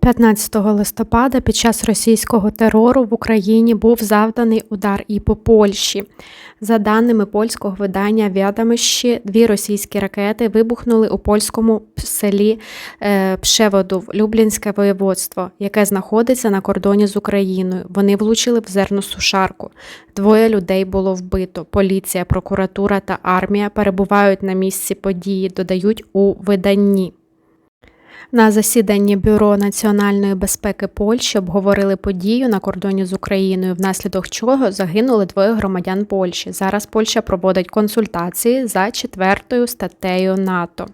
15 листопада під час російського терору в Україні був завданий удар і по Польщі. За даними польського видання «Вядомощі», дві російські ракети вибухнули у польському селі е, Пшеводов, Люблінське воєводство, яке знаходиться на кордоні з Україною. Вони влучили в зерносушарку. Двоє людей було вбито. Поліція, прокуратура та армія перебувають на місці події, додають у виданні. На засіданні Бюро національної безпеки Польщі обговорили подію на кордоні з Україною, внаслідок чого загинули двоє громадян Польщі. Зараз Польща проводить консультації за четвертою статтею НАТО.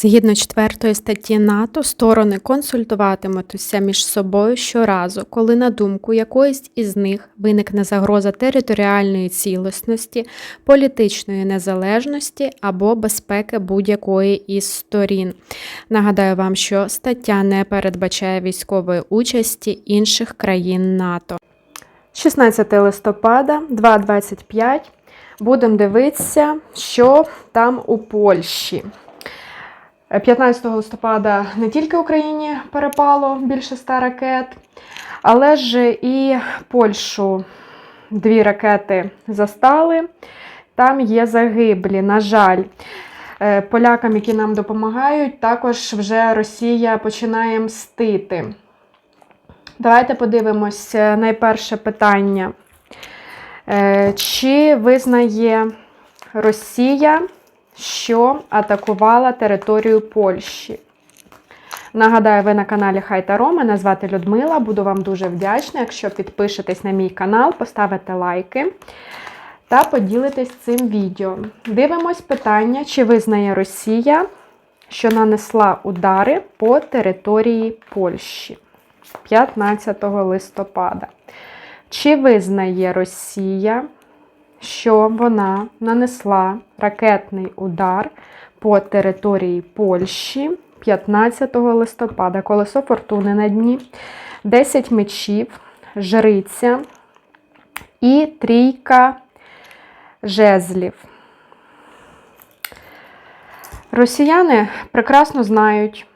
Згідно четвертої статті НАТО, сторони консультуватимуться між собою щоразу, коли на думку якоїсь із них виникне загроза територіальної цілісності, політичної незалежності або безпеки будь-якої із сторін. Нагадаю вам, що стаття не передбачає військової участі інших країн НАТО. 16 листопада, 2.25. Будемо дивитися, що там у Польщі. 15 листопада не тільки Україні перепало більше 100 ракет, але ж і Польщу дві ракети застали. Там є загиблі, на жаль. Е, Полякам, які нам допомагають, також вже Росія починає мстити. Давайте подивимось е, найперше питання. Е, Чи визнає Росія? Що атакувала територію Польщі. Нагадаю, ви на каналі Хай Таро, мене звати Людмила. Буду вам дуже вдячна, якщо підпишетесь на мій канал, поставите лайки та поділитесь цим відео. Дивимось питання, чи визнає Росія, що нанесла удари по території Польщі 15 листопада. Чи визнає Росія, що вона нанесла ракетний удар по території Польщі 15 листопада. Колесо фортуни на дні, 10 мечів, жриця і трійка жезлів. Росіяни прекрасно знають,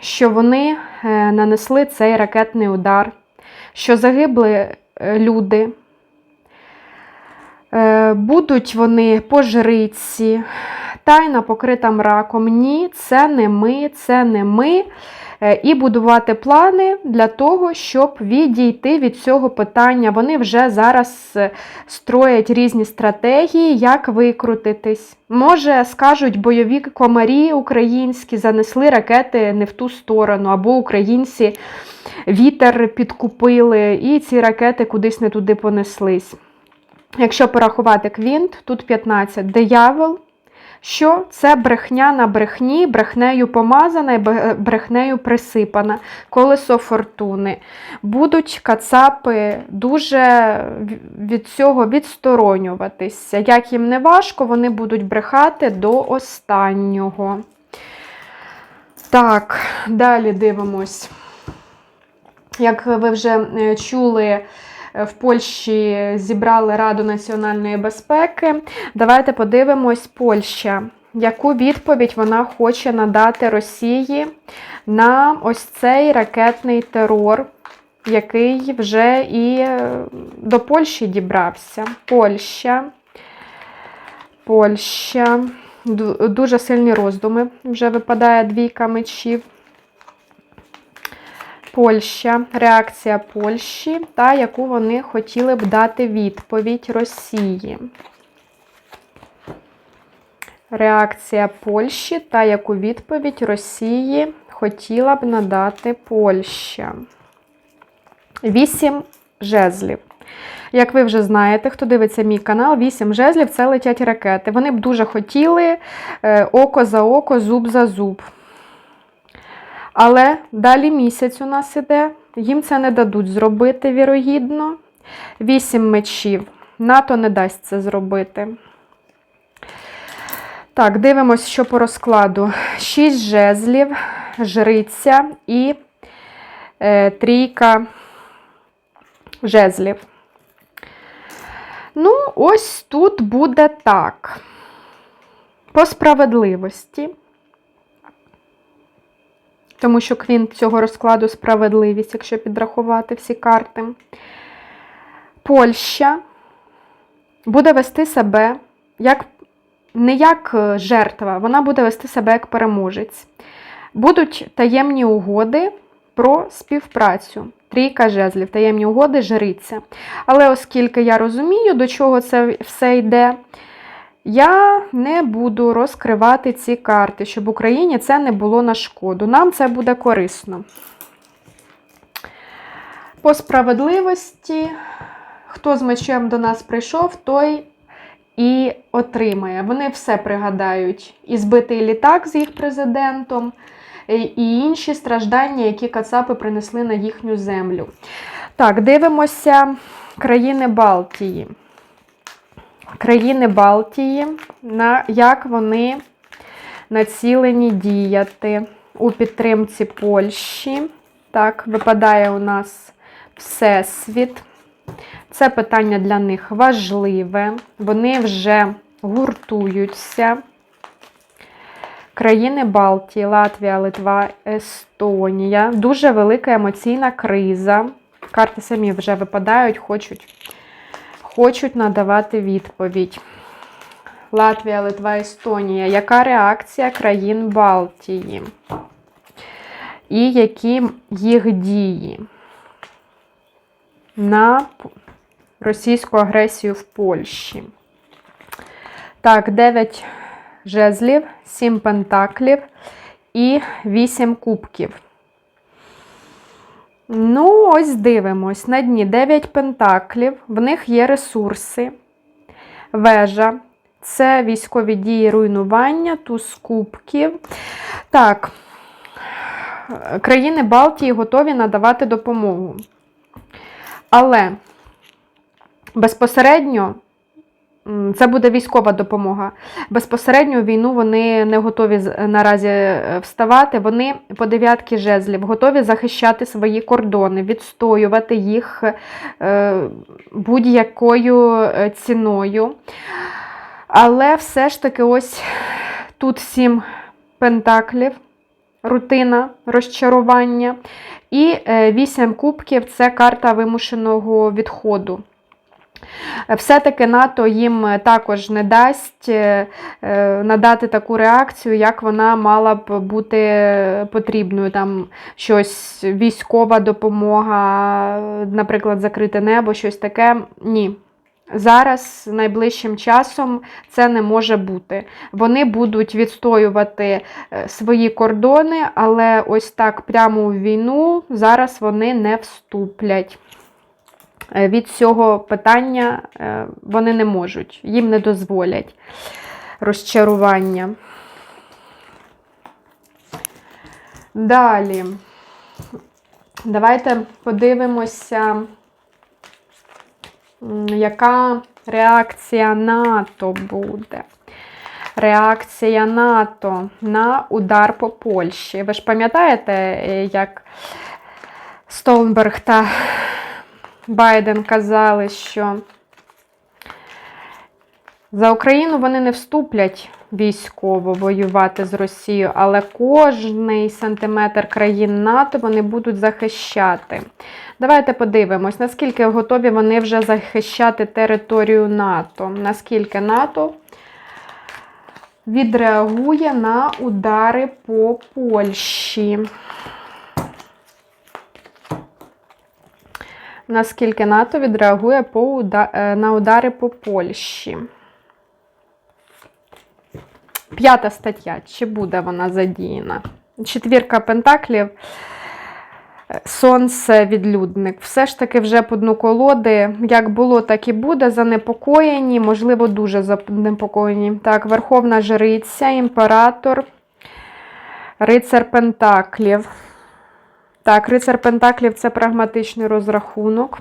що вони е, нанесли цей ракетний удар, що загибли е, люди. Е, будуть вони по жриці, тайна покрита мраком. Ні, це не ми, це не ми. Е, і будувати плани для того, щоб відійти від цього питання. Вони вже зараз е, строять різні стратегії, як викрутитись. Може, скажуть, бойові комарі українські занесли ракети не в ту сторону, або українці вітер підкупили, і ці ракети кудись не туди понеслись. Якщо порахувати квінт, тут 15 диявол. Що це брехня на брехні, брехнею помазана і брехнею присипана, колесо фортуни. Будуть кацапи дуже від цього відсторонюватися. Як їм не важко, вони будуть брехати до останнього. Так, далі дивимось. Як ви вже е, чули, Е, в Польщі зібрали Раду національної безпеки. Давайте подивимось, Польща. Яку відповідь вона хоче надати Росії на ось цей ракетний терор, який вже і е, до Польщі дібрався? Польща. Польща. Дуже сильні роздуми. Вже випадає двійка мечів. Польща, реакція Польщі та яку вони хотіли б дати відповідь Росії. Реакція Польщі та яку відповідь Росії хотіла б надати Польща. Вісім жезлів. Як ви вже знаєте, хто дивиться мій канал, вісім жезлів це летять ракети. Вони б дуже хотіли е, око за око, зуб за зуб. Але далі місяць у нас іде, їм це не дадуть зробити, вірогідно. Вісім мечів. НАТО не дасть це зробити. Так, дивимось, що по розкладу. Шість жезлів, жриця і е, трійка жезлів. Ну, ось тут буде так. По справедливості тому що квін цього розкладу справедливість, якщо підрахувати всі карти. Польща буде вести себе як не як е, жертва, вона буде вести себе як переможець. Будуть таємні угоди про співпрацю. Трійка жезлів, таємні угоди, жриця. Але оскільки я розумію, до чого це все йде, я не буду розкривати ці карти, щоб Україні це не було на шкоду. Нам це буде корисно. По справедливості, хто з мечем до нас прийшов, той і отримає. Вони все пригадають. І збитий літак з їх президентом, і інші страждання, які Кацапи принесли на їхню землю. Так, дивимося країни Балтії. Країни Балтії, на як вони націлені діяти у підтримці Польщі. Так, випадає у нас Всесвіт. Це питання для них важливе. Вони вже гуртуються. Країни Балтії, Латвія, Литва, Естонія. Дуже велика емоційна криза. Карти самі вже випадають, хочуть, хочуть надавати відповідь. Латвія, Литва, Естонія. Яка реакція країн Балтії? І які їх дії на російську агресію в Польщі? Так, 9 жезлів, 7 пентаклів і 8 кубків. Ну, ось дивимось. На дні 9 пентаклів, в них є ресурси, вежа. Це військові дії руйнування, туз кубків. Так, країни Балтії готові надавати допомогу. Але безпосередньо це буде військова допомога. Безпосередньо війну вони не готові наразі е, вставати. Вони по дев'ятки жезлів готові захищати свої кордони, відстоювати їх е, будь-якою е, ціною. Але все ж таки, ось тут сім пентаклів, рутина, розчарування. І вісім кубків це карта вимушеного відходу. Все-таки НАТО їм е, також не дасть е, е, надати таку реакцію, як вона мала б бути потрібною. Там щось військова допомога, наприклад, закрите небо, щось таке. Ні. Зараз найближчим часом це не може бути. Вони будуть відстоювати свої кордони, але ось так прямо у війну зараз вони не вступлять. Е, Від цього питання е, вони не можуть, їм не дозволять розчарування. Далі. Давайте подивимося. Яка реакція НАТО буде? Реакція НАТО на удар по Польщі. Ви ж пам'ятаєте, е, як Столнберг та Байден казали, що за Україну вони не вступлять військово воювати з Росією, але кожний сантиметр країн НАТО вони будуть захищати. Давайте подивимось, наскільки готові вони вже захищати територію НАТО. Наскільки НАТО відреагує на удари по Польщі. Наскільки НАТО відреагує по е, на удари по Польщі? П'ята стаття. Чи буде вона задіяна? Четвірка пентаклів. Е, Сонце, відлюдник. Все ж таки вже по дну колоди, як було, так і буде. Занепокоєні, можливо, дуже занепокоєні. Так, Верховна Жриця, імператор, рицар Пентаклів. Так, рицар Пентаклів це прагматичний розрахунок.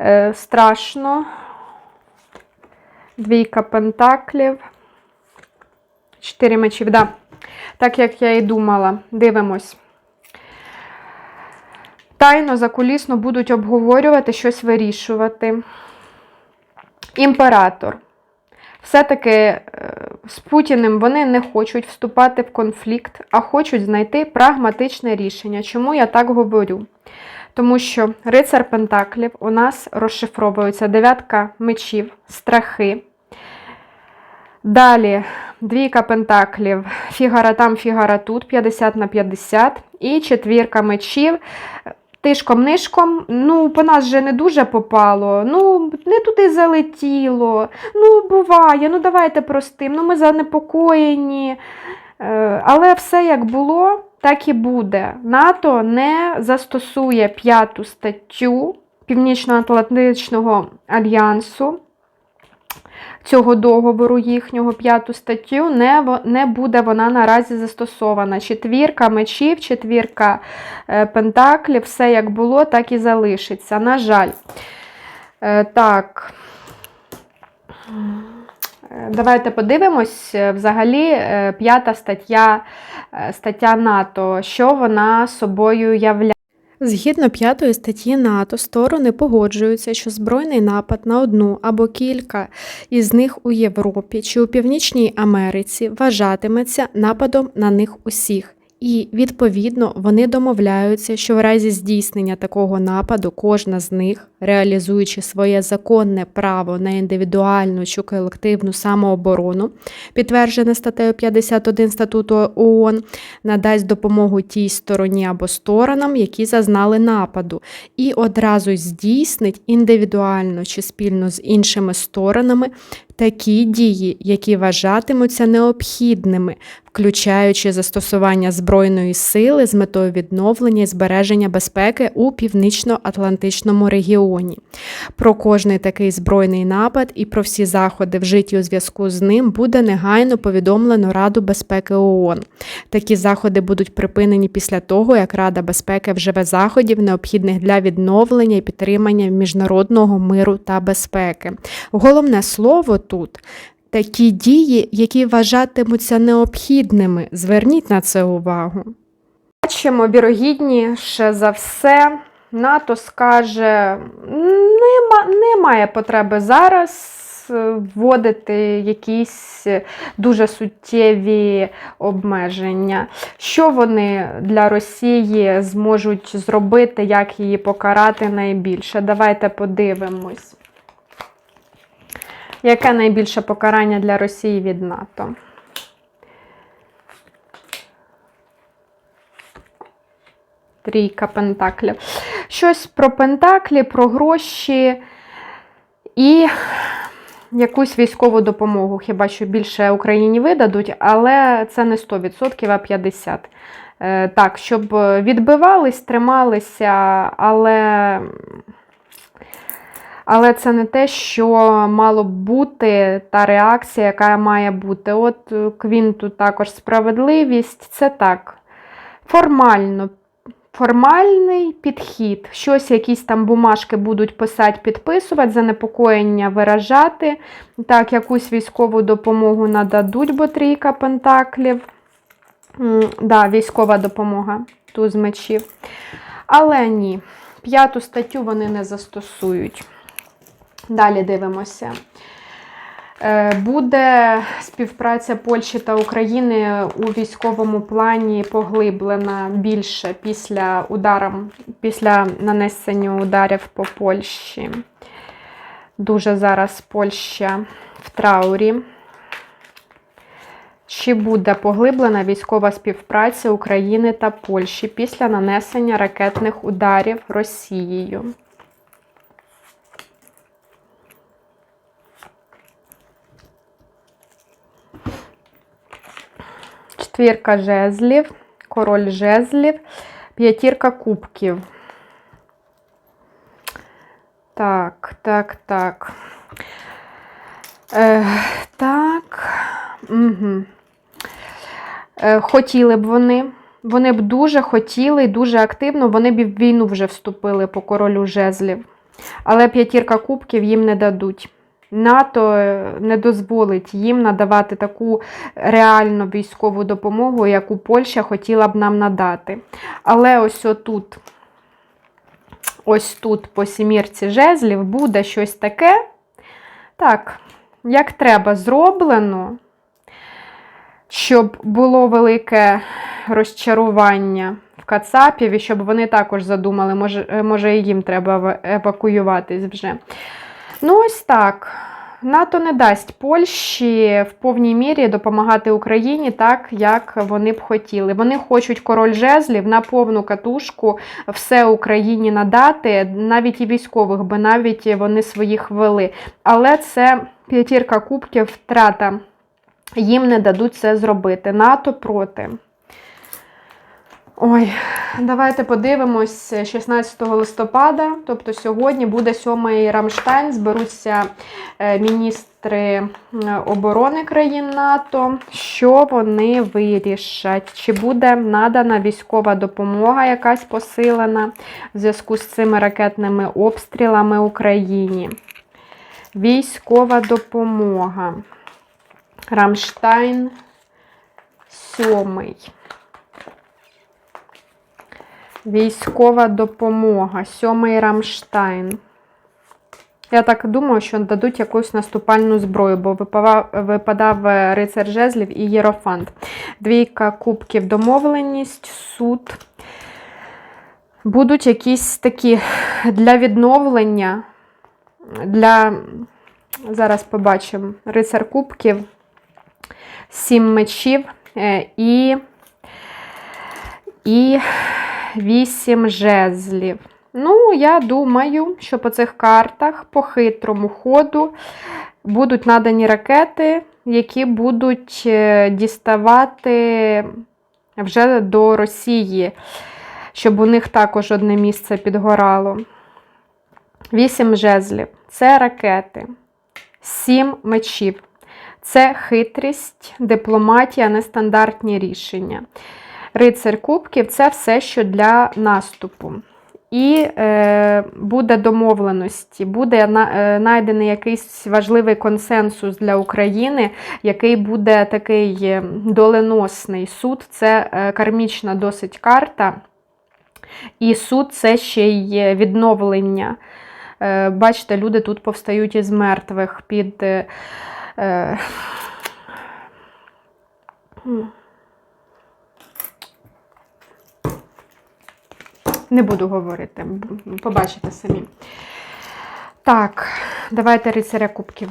Е, страшно. Двійка пентаклів. Чотири мечів, да. Так як я і думала. Дивимось. Тайно, закулісно будуть обговорювати, щось вирішувати. Імператор. Все-таки е, з Путіним вони не хочуть вступати в конфлікт, а хочуть знайти прагматичне рішення. Чому я так говорю? Тому що рицар Пентаклів у нас розшифровується дев'ятка мечів, страхи. Далі двійка пентаклів, фігара там, фігара тут, 50 на 50. І четвірка мечів. Тишком-нишком, ну, по нас же не дуже попало, ну, не туди залетіло, ну, буває, ну давайте простим, ну ми занепокоєні. Е, Але все як було, так і буде. НАТО не застосує п'яту статтю Північно-Атлантичного альянсу. Цього договору їхнього п'яту статтю не, не буде вона наразі застосована. Четвірка мечів, четвірка е, пентаклів, все як було, так і залишиться. На жаль. Е, так. Е, Давайте подивимось. Взагалі, п'ята стаття, стаття НАТО, що вона собою являє. Згідно п'ятої статті НАТО, сторони погоджуються, що збройний напад на одну або кілька із них у Європі чи у Північній Америці вважатиметься нападом на них усіх. І, відповідно, вони домовляються, що в разі здійснення такого нападу кожна з них, реалізуючи своє законне право на індивідуальну чи колективну самооборону, підтверджене статтею 51 статуту ООН, надасть допомогу тій стороні або сторонам, які зазнали нападу, і одразу здійснить індивідуально чи спільно з іншими сторонами такі дії, які вважатимуться необхідними, включаючи застосування збройної сили з метою відновлення і збереження безпеки у північно-атлантичному регіоні. Про кожний такий збройний напад і про всі заходи, вжиті у зв'язку з ним, буде негайно повідомлено Раду безпеки ООН. Такі заходи будуть припинені після того, як Рада безпеки вживе заходів, необхідних для відновлення і підтримання міжнародного миру та безпеки. Головне слово тут. Такі дії, які вважатимуться необхідними, зверніть на це увагу. Бачимо, вірогідніше за все, НАТО скаже, нема, немає потреби зараз е, вводити якісь дуже суттєві обмеження. Що вони для Росії зможуть зробити, як її покарати найбільше? Давайте подивимось. Яке найбільше покарання для Росії від НАТО? Трійка пентаклів. Щось про пентаклі, про гроші і якусь військову допомогу. Хіба що більше Україні видадуть, але це не 100%, а 50%. Е, Так, щоб відбивались, трималися, але. Але це не те, що мало б бути та реакція, яка має бути. От е, Квін тут також справедливість. Це так. Формально. Формальний підхід. Щось, якісь там бумажки будуть писати, підписувати, занепокоєння виражати. Так, якусь військову допомогу нададуть, бо трійка пентаклів. Да, військова допомога, туз мечів. Але ні, п'яту статтю вони не застосують. Далі дивимося. Е, Буде співпраця Польщі та України у військовому плані поглиблена більше після ударам, після нанесення ударів по Польщі. Дуже зараз Польща в траурі. Чи буде поглиблена військова співпраця України та Польщі після нанесення ракетних ударів Росією? Четвірка жезлів, король жезлів, п'ятірка кубків. Так, так, так. Е, так. Угу. Е, хотіли б вони. Вони б дуже хотіли і дуже активно, вони б в війну вже вступили по королю жезлів. Але п'ятірка кубків їм не дадуть. НАТО е, не дозволить їм надавати таку реальну військову допомогу, яку Польща хотіла б нам надати. Але ось отут, ось тут по сімірці жезлів буде щось таке. Так, як треба зроблено, щоб було велике розчарування в Кацапів, і щоб вони також задумали, може, е, може і їм треба ев- евакуюватись вже. Ну, ось так. НАТО не дасть Польщі в повній мірі допомагати Україні так, як вони б хотіли. Вони хочуть король жезлів на повну катушку все Україні надати, навіть і військових, бо навіть вони своїх ввели. Але це п'ятірка кубків, втрата. Їм не дадуть це зробити. НАТО проти. Ой, давайте подивимось 16 листопада, тобто сьогодні буде сьомий Рамштайн, зберуться е, міністри е, оборони країн НАТО. Що вони вирішать? Чи буде надана військова допомога якась посилена в зв'язку з цими ракетними обстрілами Україні? Військова допомога. Рамштайн сьомий. Військова допомога. Сьомий Рамштайн. Я так думаю, що дадуть якусь наступальну зброю, бо випадав е, рицар жезлів і єрофант. Двійка кубків домовленість, суд. Будуть якісь такі для відновлення, для. Зараз побачимо. Рицар кубків, сім мечів е, і, і вісім жезлів. Ну, я думаю, що по цих картах по хитрому ходу будуть надані ракети, які будуть е, діставати вже до Росії, щоб у них також одне місце підгорало. Вісім жезлів це ракети, сім мечів. Це хитрість, дипломатія, нестандартні рішення. Рицар кубків це все, що для наступу. І е, буде домовленості, буде на, е, якийсь важливий консенсус для України, який буде такий е, доленосний суд. Це е, кармічна досить карта. І суд це ще й відновлення. Е, бачите, люди тут повстають із мертвих під. Е, е, Не буду говорити, побачите самі. Так, давайте рицаря кубків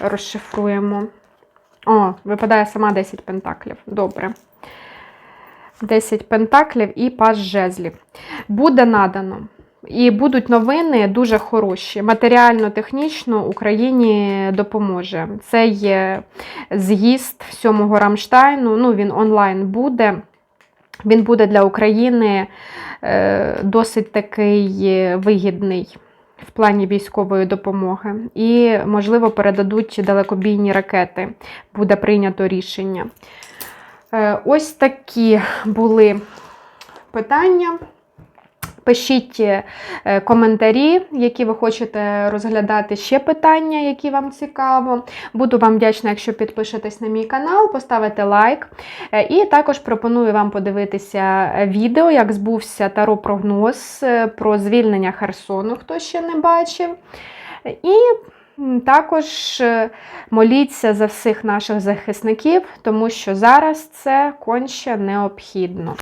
розшифруємо. О, випадає сама 10 пентаклів. Добре. 10 пентаклів і пас жезлів. Буде надано. І будуть новини дуже хороші. Матеріально-технічно Україні допоможе. Це є з'їзд 7-го Рамштайну. Ну, він онлайн буде. Він буде для України е, досить такий вигідний в плані військової допомоги. І, можливо, передадуть далекобійні ракети. Буде прийнято рішення. Е, Ось такі були питання. Пишіть е, коментарі, які ви хочете розглядати ще питання, які вам цікаво. Буду вам вдячна, якщо підпишетесь на мій канал, поставите лайк. Е, І також пропоную вам подивитися відео, як збувся таро прогноз е, про звільнення Херсону, хто ще не бачив. І також е, моліться за всіх наших захисників, тому що зараз це конче необхідно.